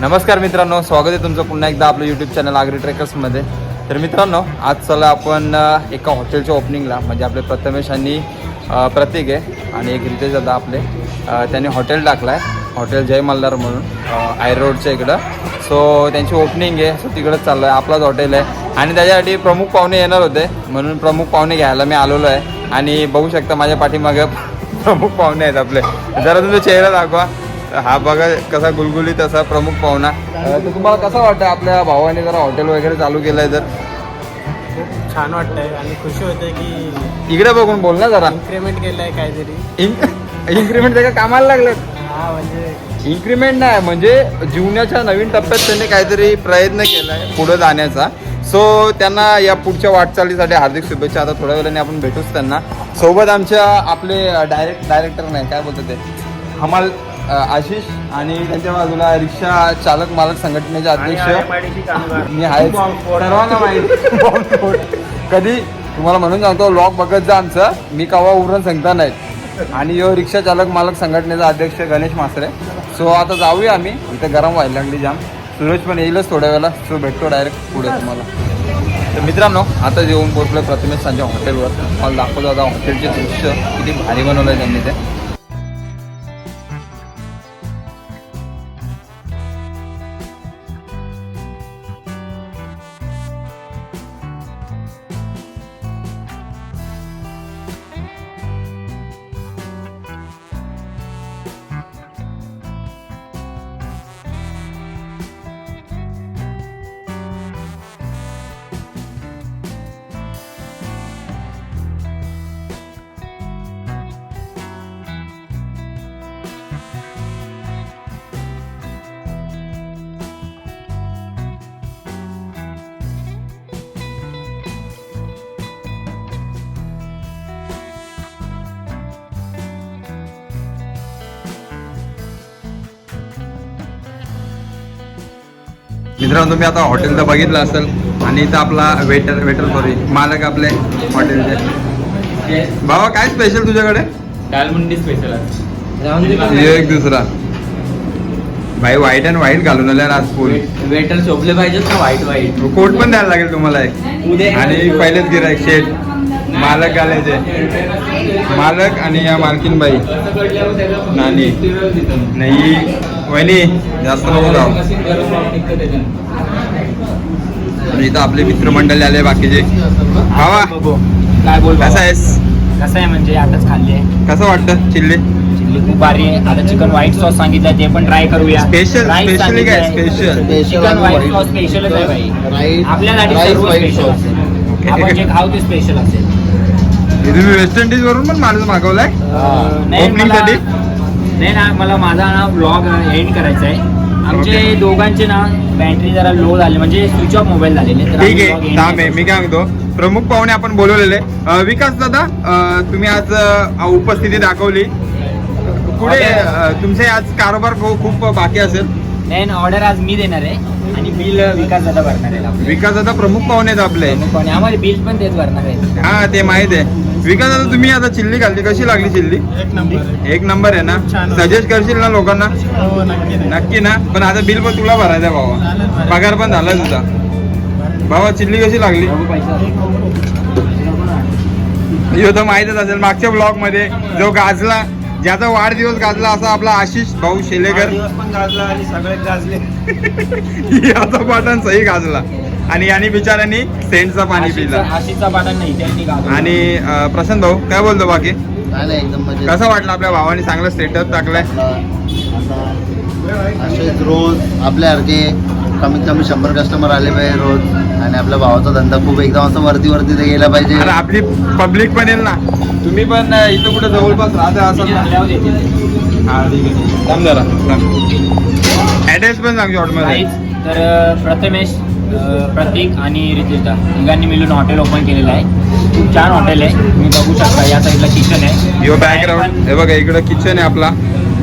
नमस्कार मित्रांनो स्वागत आहे तुमचं पुन्हा एकदा आपलं यूट्यूब चॅनल आगरी ट्रेकर्समध्ये तर मित्रांनो आज चला आपण एका हॉटेलच्या ओपनिंगला म्हणजे आपले प्रथमेश आणि प्रतीक आहे आणि एक रितेश दादा आपले. त्यांनी हॉटेल टाकलं आहे हॉटेल जय मल्हार म्हणून आय रोडच्या इकडं. सो त्यांची ओपनिंग आहे सो तिकडंच चाललो आहे आपलाच हॉटेल आहे. आणि त्याच्यासाठी प्रमुख पाहुणे येणार होते म्हणून प्रमुख पाहुणे घ्यायला मी आलेलो आहे. आणि बघू शकता माझ्या पाठीमागं प्रमुख पाहुणे आहेत आपले. जरा तुमचा चेहरा दाखवा. हा बघा कसा गुलगुलीत असा प्रमुख पाहुणा. तर तुम्हाला कसं वाटतं आपल्या भावाने जरा हॉटेल वगैरे चालू केलंय तर? खूप छान वाटतंय आणि खुशी होते की इकडे बघून बोल ना जरा. इन्क्रीमेंट केलंय काहीतरी. इन्क्रीमेंट त्याच्या कामाला लागलं हा म्हणजे इन्क्रीमेंट नाही म्हणजे जीवनाच्या नवीन टप्प्यात त्यांनी काहीतरी प्रयत्न केलाय पुढे जाण्याचा. सो त्यांना या पुढच्या वाटचालीसाठी हार्दिक शुभेच्छा. आता थोड्या वेळाने आपण भेटूच त्यांना. सोबत आमच्या आपले डायरेक्ट डायरेक्ट नाही काय बोलतात ते? हमाल आशिष आणि त्यांच्या बाजूला रिक्षा चालक मालक संघटनेचे अध्यक्ष. मी आहे. सर्वांना माहिती. कधी? तुम्हाला म्हणून सांगतो लॉक बघत जा आमचं. मी कवा उरण सांगता नाही. आणि यो रिक्षा चालक मालक संघटनेचा अध्यक्ष गणेश मासरे. सो आता जाऊया आम्ही. इथं गरम व्हायला लागली जाम. सुरेश पण येईलच थोड्या वेळेला. सो भेटतो डायरेक्ट पुढे तुम्हाला. तर मित्रांनो आता जेवण पोहोचलो प्रतिमेश सांच्या हॉटेलवर मला दाखवतो आता हॉटेलचे दृश्य. किती भारी बनवलं आहे त्यांनी ते. मित्रांनो तुम्ही आता हॉटेल तर बघितलं असेल. आणि इथं आपला वेटर वेटर सॉरी मालक आपले हॉटेलचे भावा काय स्पेशल तुझ्याकडे? दालमुंडी स्पेशल हे एक दुसरा. भाई व्हाईट अँड व्हाईट घालून आल्या आज फुल वेटर शोभले पाहिजेत ना वाईट वाईट कोट पण द्यायला लागेल तुम्हाला एक. आणि पहिलेच गिरायक शेट मालक घालायचे. मालक आणि या मालकीन बाई. नानी. नाही. वहिनी जास्त नको जाऊ आणि इथं आपले मित्रमंडळी आले बाकीचे. भावा काय बोल कसा आहेस? कसं आहे म्हणजे आताच खाल्ली आहे. कसं वाटतं चिल्ली? चिल्ली खूप भारी. आहे आता चिकन व्हाईट सॉस सांगितलं ते पण ट्राय करूया. Rice काय? सांगितलंय. Special. चिकन व्हाईट सॉस स्पेशलच आहे भाई. आपल्यासाठी सर्व स्पेशल असेल. आपण जे खाऊ ते स्पेशल असेल. हे तुम्ही वेस्ट इंडिज वरून पण माणूस मागवलाय? नाही Opening मला- साठी? नाही ना मला माझा ना ब्लॉग एंड करायचा आहे. आमचे. दोघांचे ना बॅटरी जरा लो झाले म्हणजे स्विच ऑफ मोबाईल झालेले. तर आम्ही ठीक vlog आहे end थांब आहे. मी काय म्हणतो प्रमुख पाहुणे आपण बोलवलेले. अं, विकास दादा अं, तुम्ही आज अं, उपस्थिती दाखवली. पुढे अं, तुमचे आज कारभार खू- खूप बाकी असेल. नाही ऑर्डर आज मी देणार आहे आणि बिल विकास दादा भरणार आहे आपले. विकास दादा प्रमुख पाहुणे आहेत आपले. कोणी आम्हाला बिल पण तेच भरणार आहे हा ते माहीत आहे. विकास दादा तुम्ही आता चिल्ली खाल्ली? कशी लागली चिल्ली? एक नंबर एक नंबर आहे ना. सजेस्ट करशील ना लोकांना? हो नक्की ना? पण आता बिल पण तुला भरायचं आहे भावा. पगार पण झाला तुझा. भावा चिल्ली कशी लागली? ह्यो तर माहीतच असेल मागच्या ब्लॉगमध्ये जो गाजला ज्याचा वाढदिवस गाजला असा आपला आशिष भाऊ शेलेकर. दिवस पण गाजला आणि सगळे गाजले. याचा पाटण सही गाजला. आणि यांनी बिचाऱ्यांनी सेंटचा पाणी पिला. आशीचा- नाही त्यांनी गाजवलं. आणि अं, प्रशांत भाऊ काय बोलतो बाकी? काय नाही एकदम कसं वाटलं आपल्या भावाने चांगलं स्टेटस टाकलाय? असेच रोज आपल्यासारखे कमीत कमी शंभर कस्टमर आले पाहिजे रोज. आणि आपल्या भावाचा धंदा खूप एकदम असं वरती वरती ते गेला पाहिजे. अरे आपली पब्लिक पण येईल ना? तुम्ही पण अं, इथं कुठं जवळपास राहता असाल ना? आल्यावर ऍड्रेस पण सांग शॉर्टमध्ये. तर अं, प्रथमेश प्रतीक आणि रितेशदा तिघांनी मिळून हॉटेल ओपन केलेलं आहे. खूप छान हॉटेल आहे. तुम्ही बघू शकता या साईडला किचन आहे. यो बॅकग्राऊंड हे बघा इकडं किचन आहे आपला.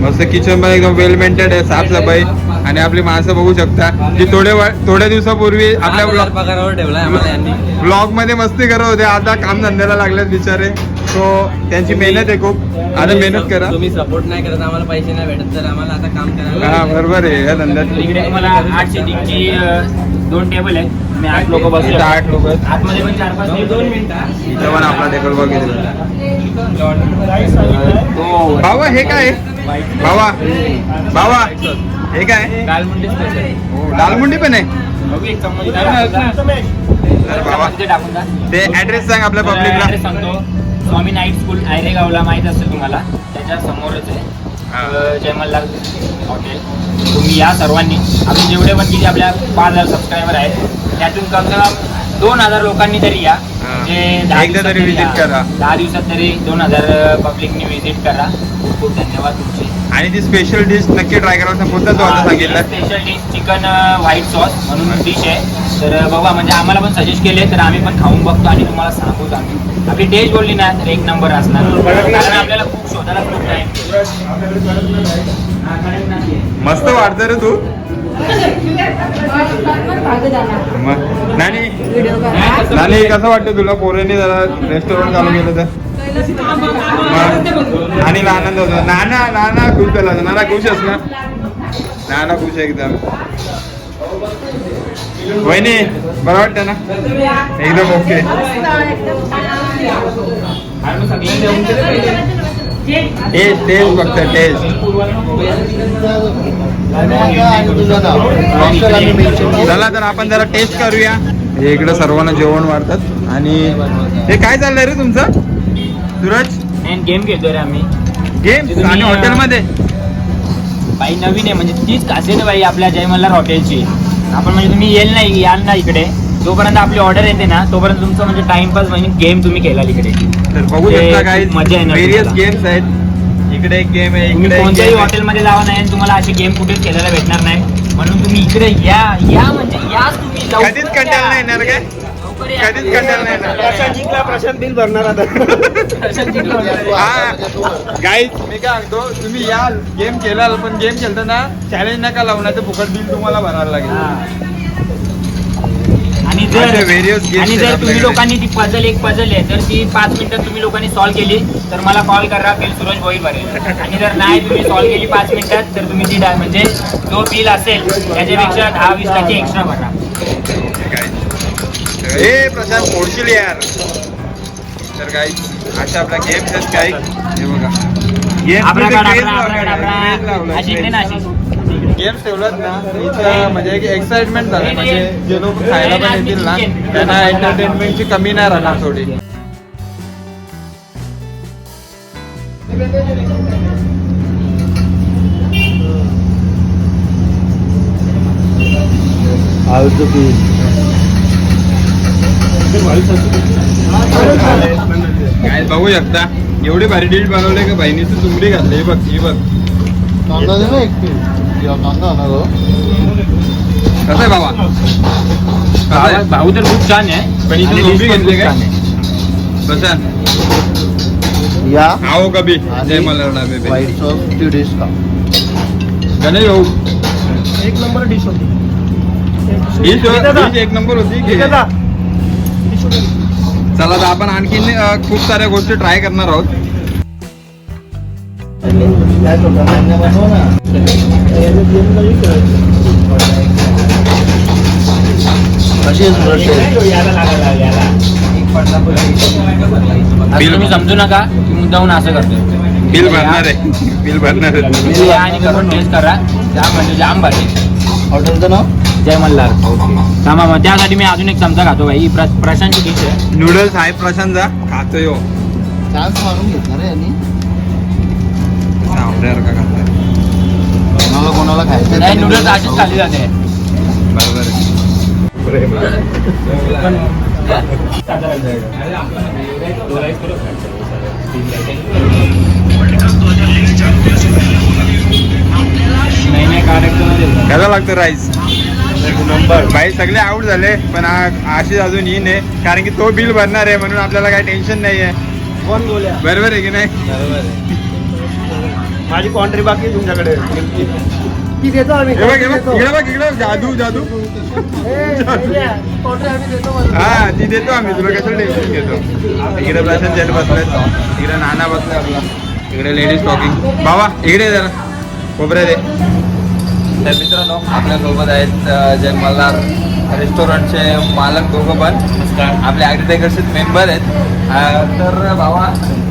मस्त किचन पण एकदम वेल मेंटेड आहे साफसफाई आणि आपली माणसं बघू शकता. की थोडे व- थोड्या दिवसापूर्वी आपल्या ब्लॉग पगारावर ठेवलाय आम्हाला यांनी. ब्लॉगमध्ये मस्ती करत होते. आता काम धंद्याला लागलेत बिचारे. सो त्यांची मेहनत आहे खूप. आता मेहनत करा. तुम्ही सपोर्ट नाही करत आम्हाला पैसे नाही भेटत तर आम्हाला आता काम करायला हा बरोबर आहे या धंद्यात. इकडे तुम्हाला आठ सीटिंगची दोन टेबल आहेत. मी आठ लोक बसले आठ लोक आतमध्ये पण चार पाच दोन मिनिटं इथं पण आपला टेबल बघितलं. तो भावा हे काय? भावा भावा हे काय? गालमुंडी स्पेशल दालमुंडी पण आहे. अरे बाबा ते ऍड्रेस सांग आपल्या पब्लिकला सांगतो. स्वामी नाईट स्कूल आयरेगावला माहीत असेल तुम्हाला. त्याच्या समोरच आहे. जयमल्लाल हॉटेल. तुम्ही या सर्वांनी. आपण जेवढे पण किती आपल्या पाच हजार सबस्क्रायबर आहेत त्यातून कम से कम दोन हजार लोकांनी तरी या. म्हणजे दहा तरी या. करा. दहा दिवसात तरी दोन हजार पब्लिकनी व्हिजिट करा. खूप खूप धन्यवाद तुमचे. आणि ती स्पेशल डिश नक्की ट्राय करा. तो आता सांगितलं? Special dish chicken white sauce म्हणून डिश आहे. तर बाबा म्हणजे आम्हाला पण सजेस्ट केले तर आम्ही पण खाऊन बघतो आणि तुम्हाला सांगतो आम्ही. आपली टेस्ट बोलली ना तर एक नंबर असणार. कारण आपल्याला खूप शोधायला खूप टाइम मस्त वाटतं रे तू. नानी. कसं वाटतं तुला पोरेने जरा रेस्टॉरंट चालू केलं तर? आणि आनंद होतो नाना नाना खुश झाला नाना खुश असणार ना? नाना खुश एकदम. वहिनी बरं वाटतं ना? एकदम ओके टेस्ट टेस्ट फक्त टेस्ट चला तर आपण जरा टेस्ट करूया. हे इकडे सर्वांना जेवण वाढतात. आणि हे काय चाललंय रे तुमचं? सूरज? गेम खेळतोय रे आम्ही. गेम आणि हॉटेलमध्ये बाई नवीन आहे म्हणजे तीच खासियत आहे बाई आपल्या जय मल्हार हॉटेलची आपण म्हणजे तुम्ही येल नाही याल ना इकडे. जोपर्यंत आपली ऑर्डर येते ना तोपर्यंत तुमचं म्हणजे टाइमपास म्हणजे गेम तुम्ही केला इकडे. तर बघू शकता खूप मजा येणार व्हेरियस तुम्हाला. गेम्स आहेत. इकडे एक गेम आहे इकडे कोणत्याही आहे. हॉटेलमध्ये जावा नाही तुम्हाला अशी गेम कुठेच खेळायला भेटणार नाही. म्हणून तुम्ही इकडे या या म्हणजे या तुम्ही कधीच. कंटाळा नाही येणार काय. कधीच कंटाळा नाही येणार. जिंकला प्रशांत बिल भरणार आता. हा. गाईज मी काय सांगतो तुम्ही याल गेम खेळाल पण गेम खेळताना चॅलेंज नका लावून तर फुकट बिल तुम्हाला भरायला लागेल. हा. आणि असे जर various games आणि आहेत जर तुम्ही आपल्याकडे. लोकांनी ती पझल एक पझल आहे तर ती पाच मिनिटात तुम्ही लोकांनी सॉल्व्ह केली तर मला कॉल करा बिल सुरज भोईर भरेल आणि जर नाही तुम्ही सॉल्व्ह केली पाच मिनिटात तर तुम्ही ती डा- म्हणजे जो बिल असेल त्याच्यापेक्षा दहा वीस टक्के एक्स्ट्रा भरा. ए प्रशांत फोडशील यार. तर काही अशा आपल्या गेम्स आहेत काही. हे बघा. गेम्स ठेवलात ना. इथं म्हणजे एक एक्साइटमेंट झालं. म्हणजे जे लोक खायला पण येतील ना त्यांना एंटरटेनमेंटची कमी नाही राहणार थोडी. काय बघू शकता. एवढी भारी डिश बनवले का बहिणीचं चुमडी घातली. हे बघ ही बघ. कांदा दे ना एक कांदा आणा गं. कसं आहे बाबा? भाऊ तर खूप छान आहे. पण इथे पण घेतली काय? प्रशांत या. आओ कभी. जय मल्हार बेबी. व्हाईट सॉसची डिश का? गणेश भाऊ. एक नंबर डिश होती. ही dish एक नंबर होती की? चला तर आपण आणखीन खूप साऱ्या गोष्टी ट्राय करणार आहोत. बिल- तुम्ही समजू नका की मुद्दाहून असं करतोय. बिल भरणार आहे. बिल भरणार आहे. तुम्ही या आणि करा. जाम म्हणजे जाम भारी. हॉटेलचं नाव? जय मल्हार. थांबा मग त्यासाठी मी अजून एक चमचा खातो भाई ही प्र प्रशांतची डिश आहे. नूडल्स आहे प्रशांत जा. खातोय हो. चान्स मारून घेतला रे यांनी. खातोय? कोणाला कोणाला खायचं नाही नूडल्स अशीच खाली जाते. बरोबर आहे. नाही नाही कार्यक्रम कसा लागतो राईस भाई सगळे आउट झाले पण आशिष अजून येईन आहे. कारण की तो बिल भरणार आहे म्हणून आपल्याला काही टेन्शन नाही आहे कोण बोल्या बरोबर आहे की नाही? माझी कॉन्ट्री बाकी आहे तुमच्याकडे. ती देतो आम्ही. हे बघ, बघ, इकडे बघ इकडे बघ, जादू जादू. ती देतो आम्ही. तुला कसं टेन्शन घेतो? इकडे प्रशांत जेट बसलेत. इकडे नाना बसलाय आपला. इकडे लेडीज टॉकिंग बाबा इकडे जरा. कोबरे दे तर मित्रांनो आपल्यासोबत आहेत जय मल्हार रेस्टॉरंटचे मालक दोघं पण. आपले ॲग्रिटेकरचे मेंबर आहेत. तर बाबा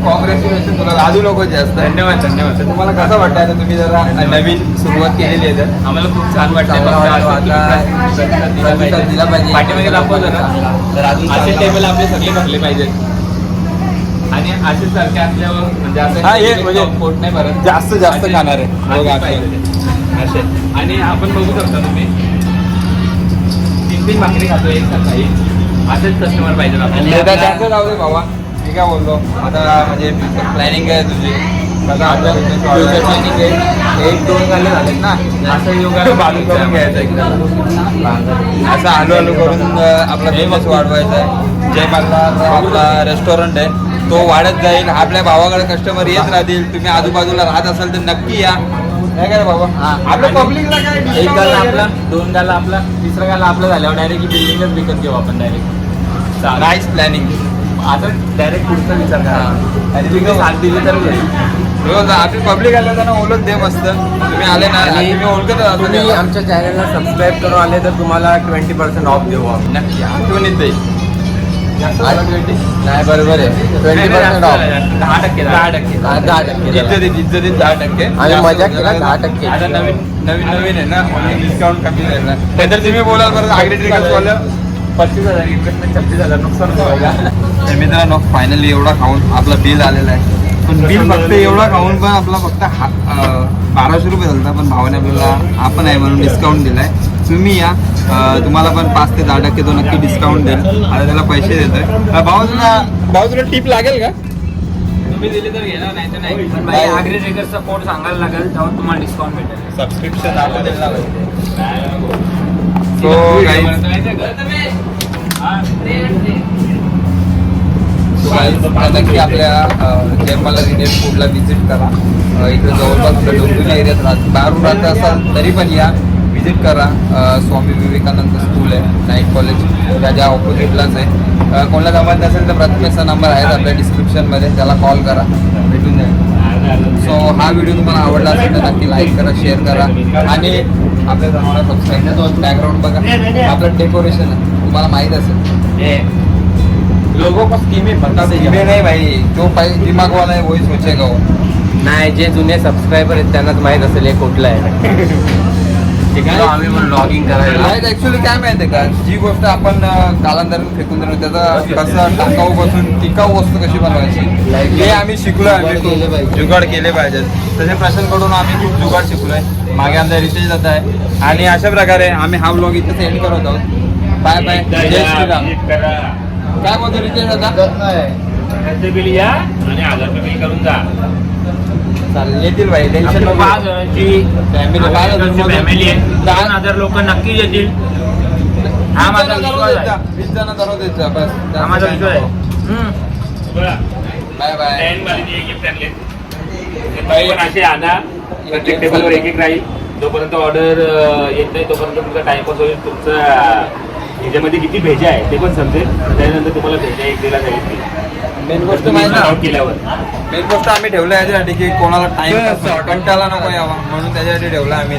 कॉंग्रॅच्युलेशन तुला. लाजू नको जास्त. धन्यवाद धन्यवाद. तर तुम्हाला कसं वाटतं आता तुम्ही जरा नवीन सुरुवात केलेली आहे तर. आम्हाला खूप छान वाटतं दिला पाहिजे. पाठीमागे दाखवतो ना. तर अजून असे टेबल आपले सगळे भरले पाहिजेत. आणि असे सारखे असल्यावर म्हणजे असं हे म्हणजे पोट नाही भरत. जास्त जास्त खाणार आहे. असे. आणि आपण बघू शकता तुम्ही. तीन तीन भाकरी खातो एक सकाळी. असेच कस्टमर पाहिजे बाबा मी काय बोलतो आता म्हणजे प्लॅनिंग आहे तुझी. प्लॅनिंग आहे. एक दोन झाले झालेत ना. असं योगाला बाजू करून घ्यायचं असं हलू हलू करून आपला बिझनेस वाढवायचा आहे. जय मल्हार आपला रेस्टॉरंट आहे. तो वाढत जाईल. आपल्या भावाकडे कस्टमर येत राहतील. तुम्ही आजूबाजूला राहत असाल तर नक्की या. काय काय रे बाबा आपल्या पब्लिकला काय एक discount गाला वगैरे? आपला दोन गाला आपला तिसरा गाला आपला झाल्यावर डायरेक्ट बिल्डिंगच विकत घेऊ आपण डायरेक्ट नाईस प्लॅनिंग आता डायरेक्ट पुढचा विचार करा. आणि तुम्ही साथ दिली तर होईल. आपली पब्लिक आलं त्यांना ओळख दे मस्त. तुम्ही आले ना आणि ओळखत तुम्ही. आमच्या चॅनलला सबस्क्राईब करून आले तर तुम्हाला ट्वेंटी पर्सेंट ऑफ देऊ आम्ही नक्की आठवणीत देईल नाही बरोबर आहे. ट्वेंटी नाही, पर्सेंट ऑफ नाही, दहा टक्के दहा टक्के. दहा टक्के. जरा. इज्जतीत इज्जतीत दहा टक्के. मजाक होतं केला, ना. दहा टक्के. आता नवीन नवीन नवीन आहे ना? डिस्काउंट कमी जाईल ना? नाहीतर तुम्ही बोलाल बरं ॲग्रेट्रिकल्स वाल्या पस्तीस हजार इन्व्हेस्टमेंट छत्तीस हजार नुकसान होईल तर मित्रांनो फायनली एवढा खाऊन आपलं बिल आलेलं आहे. पण बिल फक्त एवढा खाऊन पण आपला फक्त हा बाराशे रुपये झालं पण भावाने आपल्याला आपण आहे म्हणून डिस्काउंट दिलाय. तुम्ही या. तुम्हाला पण पाच ते दहा टक्के तो नक्की डिस्काउंट देईल. आता त्याला पैसे देतोय. भाऊ तुला भाऊ तुला टिप लागेल का? तुम्ही दिले तर घेणार नाही तर नाही. पण भाई आग्रे रेकरचा कोड सांगायला लागेल तेव्हा तुम्हाला डिस्काउंट भेटेल. सबस्क्रिप्शन आपण नक्की आपल्या जयमाला रिटेल फूडला व्हिजिट करा. इकडे जवळपास डोंबिवली एरियात राहत. बाहेरून राहत असाल तरी पण या. व्हिजिट करा. स्वामी विवेकानंद स्कूल आहे नाईट कॉलेज त्याच्या ऑपोजिटलाच आहे. कोणाला जमत नसेल तर प्रथमेशचा नंबर आहे आपल्या डिस्क्रिप्शनमध्ये त्याला कॉल करा. भेटून जाईल. सो हा व्हिडिओ तुम्हाला आवडला असेल तर नक्की लाईक करा शेअर करा. आणि आपल्या जनावरा सबस्क्राईब बॅकग्राऊंड बघा. आपलं डेकोरेशन आहे. तुम्हाला माहीत असेल. लोगों को स्कीमें बता इवे नाही भाई. जो पाहिजे दिमाग वाला आहे वही सोचेगा वो. नाही जे जुने सबस्क्रायबर आहेत त्यांनाच माहीत असेल हे कुठलं आहे. आहे. आम्ही पण लॉगिंग करायला. ऍक्च्युली काय माहितीये का? जी गोष्ट आपण अं, कालांतराने फेकून दिलो त्याचा कसं टाकाऊ पासून टिकाऊ वस्तू कशी बनवायची हे आम्ही शिकलोय आम्ही जुगाड केले खूप. पाहिजे. जुगाड केले पाहिजेत तसे प्रशांतकडून आम्ही खूप जुगाड शिकलोय. मागे आमचा रितेश जात आहे. आणि अशा प्रकारे आम्ही हा ब्लॉग इथं एंड करत आहोत. Bye bye Jai Shriram. काय बोलतो रितेश दादा? नाही आणि हजार रुपये बिल करून जा चालेल. येतील भाई टेन्शन नको पाच पाच फॅमिली आहे. दहा हजार लोक नक्की येतील. हा माझा विश्वास आहे. वीस जण दररोज द्यायचा बस हा माझा विश्वास आहे. Bye bye. पण असे आणा प्रत्येक टेबलवर एक एक राहील. जोपर्यंत ऑर्डर येत नाही तोपर्यंत तुमचा टाइमपास होईल. तुमचा ह्याच्यामध्ये किती भेजा आहे ते पण समजेल. त्यानंतर तुम्हाला भेजा एक दिला जाईल. मेन गोष्ट माहिती मेन गोष्ट आम्ही ठेवलं याच्यासाठी की कोणाला टाइम कंटाळा नको यावा म्हणून त्याच्यासाठी ठेवलं आम्ही